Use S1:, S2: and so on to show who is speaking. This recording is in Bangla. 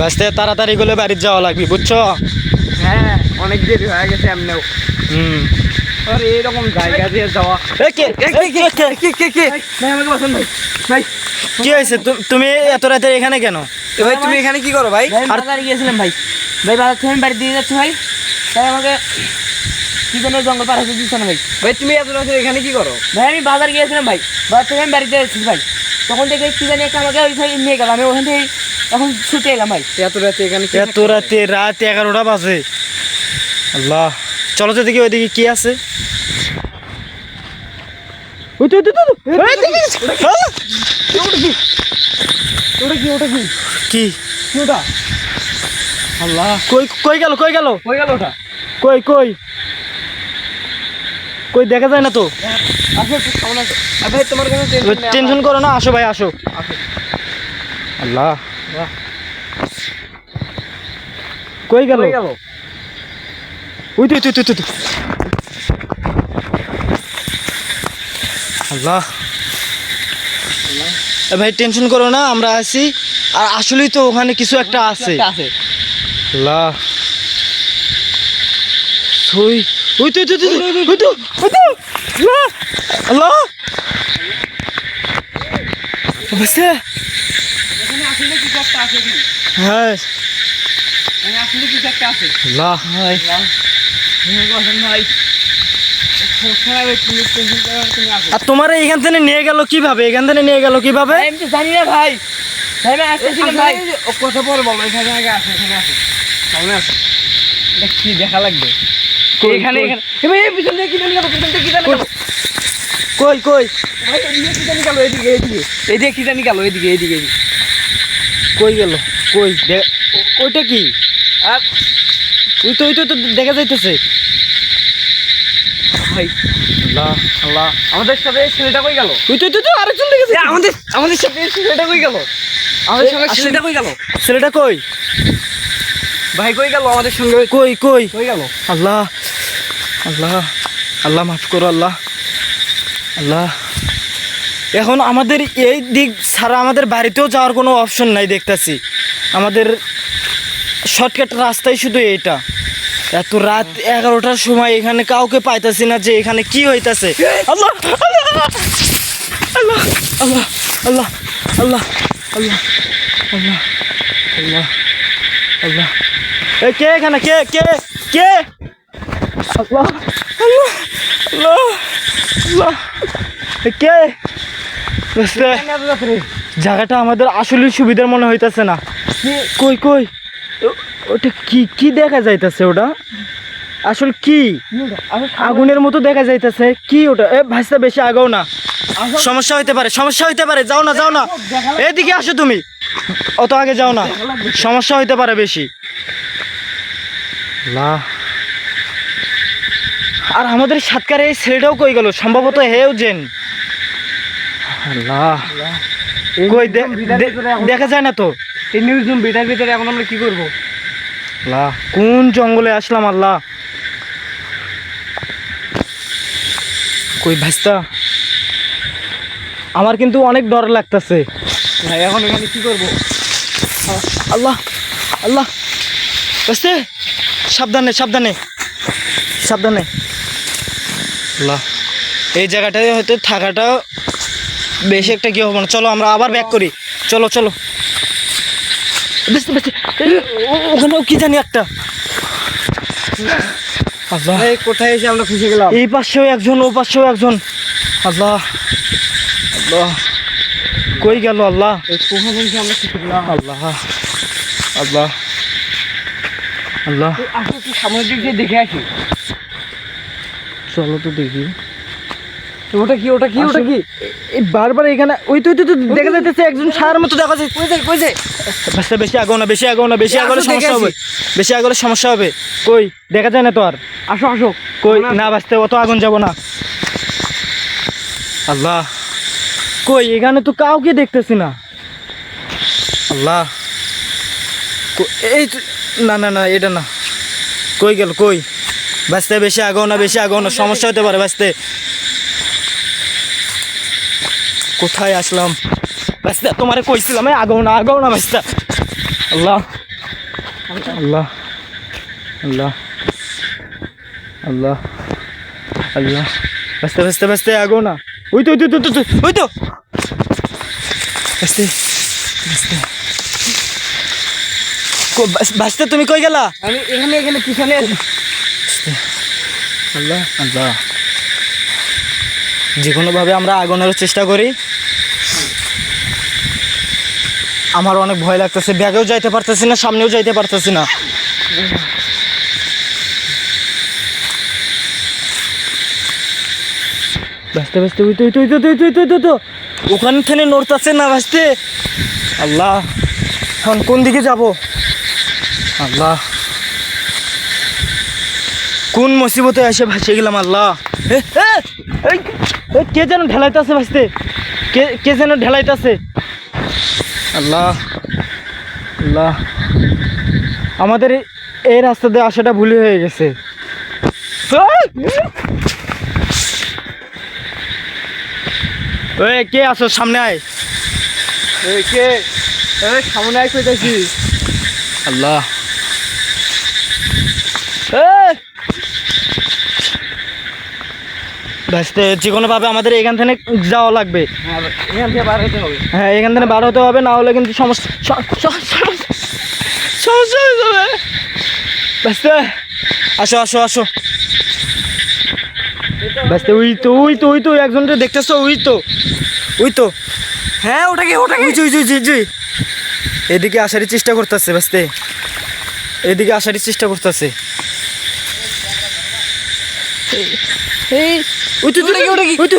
S1: বাঁচতে তাড়াতাড়ি গেলে বাড়ির যাওয়া লাগবে বুঝছ?
S2: হ্যাঁ অনেক দেরি হয়ে গেছে এমনিও।
S1: হুম।
S2: আর এইরকম জায়গা দিয়ে যাওয়া।
S1: কে? কে, কে, কে, কে, কে?
S2: ভাই আমাকে ভাই। ভাই।
S1: কি হয়েছে? তুমি এত রাতে এখানে কেন?
S2: ভাই তুমি এখানে কি করো ভাই?
S3: বাজারে গিয়েছিলাম ভাই। ভাই বাজার থেকে আমি বাড়ি দিয়ে যাচ্ছি ভাই। তাই আমাকে কি যেন জঙ্গল পার হতে দিচ্ছে না ভাই।
S2: ভাই তুমি এত রাতে এখানে কি করো?
S3: ভাই আমি বাজার গিয়েছিলাম ভাই। বাজার থেকে আমি বাড়িতে যাচ্ছি ভাই। তখন থেকে কি জানি একটা আমাকে ওই নিয়ে গেল। আমি ওখান থেকে এখন ছুটে এলাম ভাই।
S2: এত রাতে এখানে
S1: এত রাতে রাত এগারোটা বাজে। আল্লাহ। চলো তো দেখি ওইদিকে কি আছে। ওই তো!
S2: ওটা কি? ওটা কি?
S1: কি
S2: কি? ওটা? আল্লাহ।
S1: কই কই গেল কই গেল?
S2: হয়ে গেল ওটা?
S1: কই কই? কই দেখা যায় না তো?
S2: টেনশন
S1: করো না আসো ভাই আসো।
S2: আসো।
S1: আল্লাহ। কই গেল? ওই তুই তুই তুই তুই আল্লাহ। ভাই টেনশন করো না আমরা আছি। আর আসলেই তো ওখানে কিছু একটা আছে। আল্লাহ। ওই ওই তুই তুই তুই ওই তো ওই তো। আল্লাহ। আল্লাহ।
S2: আসলে কিছু একটা আছে কি?
S1: হ্যাঁ।
S2: এখানে আসলে কিছু একটা আছে। ভাই। তুমি বসেন ভাই সবসময় ভাই
S1: আর তোমার এইখান থেকে নিয়ে গেল কীভাবে? এখান থেকে নিয়ে গেল কীভাবে?
S3: ভাই, আমি তো জানি না ভাই। ভাই আমি আসতেছিলাম ভাই।
S2: ও কথা পরে বলো এখানে আগে আসো এখানে আসো। সামনে আসো। এটা কি দেখা লাগবে? এখানে? এখানে। এই পিছন থেকে কি জানি গেল পিছন থেকে কি জানি গেল।
S1: কই কই?
S2: ভাই এদিকে কি জানি গেল এদিকে এদিকে। এদিকে কি জানি গেল এদিকে এদিকে এদিকে।
S1: কই গেল? কই? ওইটা কি?
S2: আর
S1: ওই তো ওই তো দেখা যাইতেছে।
S2: ভাই
S1: আল্লাহ
S2: আল্লাহ। আমাদের সাথে ছেলেটা কই গেল?
S1: ওই তো ওই তো, আরেকজন দেখেছে
S2: আমাদের আমাদের সাথে এই ছেলেটা কই গেল? আমাদের সঙ্গে ছেলেটা কই গেল?
S1: ছেলেটা কই?
S2: ভাই কই গেল আমাদের সঙ্গে?
S1: কই কই?
S2: কই গেল?
S1: আল্লাহ আল্লাহ আল্লাহ মাফ করো আল্লাহ। আল্লাহ। এখন আমাদের এই দিক ছাড়া আমাদের বাড়িতেও যাওয়ার কোনো অপশন নাই দেখতেছি। আমাদের শর্টকাট রাস্তাই শুধু এইটা। এত রাত এগারোটার সময় এখানে কাউকে পাইতাছি না যে এখানে কি হইতাছে। আল্লাহ আল্লাহ আল্লাহ আল্লাহ আল্লাহ আল্লাহ আল্লাহ আল্লাহ আল্লাহ। এ কে এখানে? কে কে কে? আল্লাহ আল্লাহ আল্লাহ আল্লাহ। কে? বুঝলে, জায়গাটা আমাদের আসলে সুবিধার মনে হইতাছে না। কই কই? ওটা কি কি দেখা যাইতাছে ওটা? আসল কি? আগুনের মতো দেখা যাইতাছে। কি ওটা? এ ভাইসা বেশি আগাও না। সমস্যা হইতে পারে সমস্যা হইতে পারে। যাও না যাও না। এদিকে আসো তুমি। অত আগে যাও না। সমস্যা হইতে পারে বেশি। আল্লাহ আর আমাদের সাতকারে এই ছেলেটাও কই গেল? সম্ভবত হেও জেন। আল্লাহ। কই দেখা যায় না তো?
S2: এই নিউজ রুম বিটার ভিতরে এখন আমরা কি করব?
S1: আল্লাহ কোন জঙ্গলে আসলাম আল্লাহ? কই ভাইস্তা? আমার কিন্তু অনেক ডর লাগতেছে।
S2: ভাই এখন এখানে কি করব?
S1: আল্লাহ আল্লাহ। বুঝতে সাবধানে সাবধানে সাবধানে। আল্লাহ এই জায়গাটায় হয়তো থাকাটা বেশি একটা কি হবে না। চলো আমরা আবার ব্যাক করি। চলো চলো। ওখানেও কি জানি একটা? আল্লাহ।
S2: এই কোথায় এসে আমরা ফেসে গেলাম?
S1: এই পাশেও একজন ও পাশেও একজন। আল্লাহ। আল্লাহ। কই গেল আল্লাহ? আল্লাহ। আল্লাহ। আল্লাহ।
S2: সামনের দিক দিয়ে দেখে আসি।
S1: চলো তো দেখি।
S2: ওটা কি ওটা কি ওটা কি?
S1: এই বারবার এখানে ওই তো ওই তো ওই তো দেখা যাইতেছে একজন সার মতো দেখা যাচ্ছে
S2: কই যায় কই যায়
S1: বাচ্চা বেশি আগাও না বেশি আগাও না বেশি আগালে সমস্যা হবে। বেশি আগালে সমস্যা হবে। কই দেখা যায় না তো আর?
S2: আসো আসো।
S1: কই
S2: না,
S1: বাঁচতে অত আগুন যাব না। আল্লাহ। কই এখানে তো কাউকে দেখতেছি না। আল্লাহ। এই না না না এটা না। কই গেল কই? বাঁচতে বেশি আগাও না বেশি আগাও না সমস্যা হতে পারে বাঁচতে। কোথায় আসলাম? বাঁচতে তোমারে কইছিলাম আগাও না আগাও না বাঁচতে আল্লাহ আল্লাহ আল্লাহ আল্লাহ আল্লাহ। বাঁচতে বাঁচতে বাঁচতে আগো না। ওই তো ওই তো ওই তো, ওই তো ওই তো। বাঁচতে বাঁচতে কো- বাঁচ- তুমি কই গেলা?
S3: আমি এখানে এখানে পিছনে আছি।
S1: আল্লাহ আল্লাহ। যে কোনোভাবে আমরা আগুনের চেষ্টা করি। আমার অনেক ভয় লাগতেছে, ব্যাগেও যাইতে পারতেছি না, সামনেও যাইতে পারতেছি না। বাঁচতে বাঁচতে ওই তো ওই তো ওই তো ওই তো, ওই ওখান থেকে নড়তেছে না বাঁচতে আল্লাহ, এখন কোন দিকে যাব? আল্লাহ। কোন মুসিবতে এসে ভাসে গেলাম আল্লাহ? এই, এই, কে যেন ঢেলাইতেছে ভাসতে কে কে যেন ঢেলাইতেছে? আল্লাহ আল্লাহ। আমাদের এই- রাস্তা দিয়ে আসাটা ভুল হয়ে গেছে। ওই কে আসো সামনে আয়।
S2: এই কে? সামনে আই কইতাছি।
S1: আল্লাহ। ভাসতে যে কোনোভাবে আমাদের এখান থেকে যাওয়া লাগবে।
S3: হ্যাঁ এখান থেকে বার হতে হবে।
S1: হ্যাঁ এখান থেকে বার হতে হবে না হলে কিন্তু সমস্যা সমস্যা হয়ে যাবে। আসো আসো আসো। বাস্তে ওই তো ওই তো ওই তো একজনকে দেখতেছো ওই তো। ওই তো। হ্যাঁ ওটাকে ওটাকে ওই যে, ওই যে, এদিকে আসারই চেষ্টা করতেছে বাস্তে এদিকে আসারই চেষ্টা করতেছে। এই ওই তো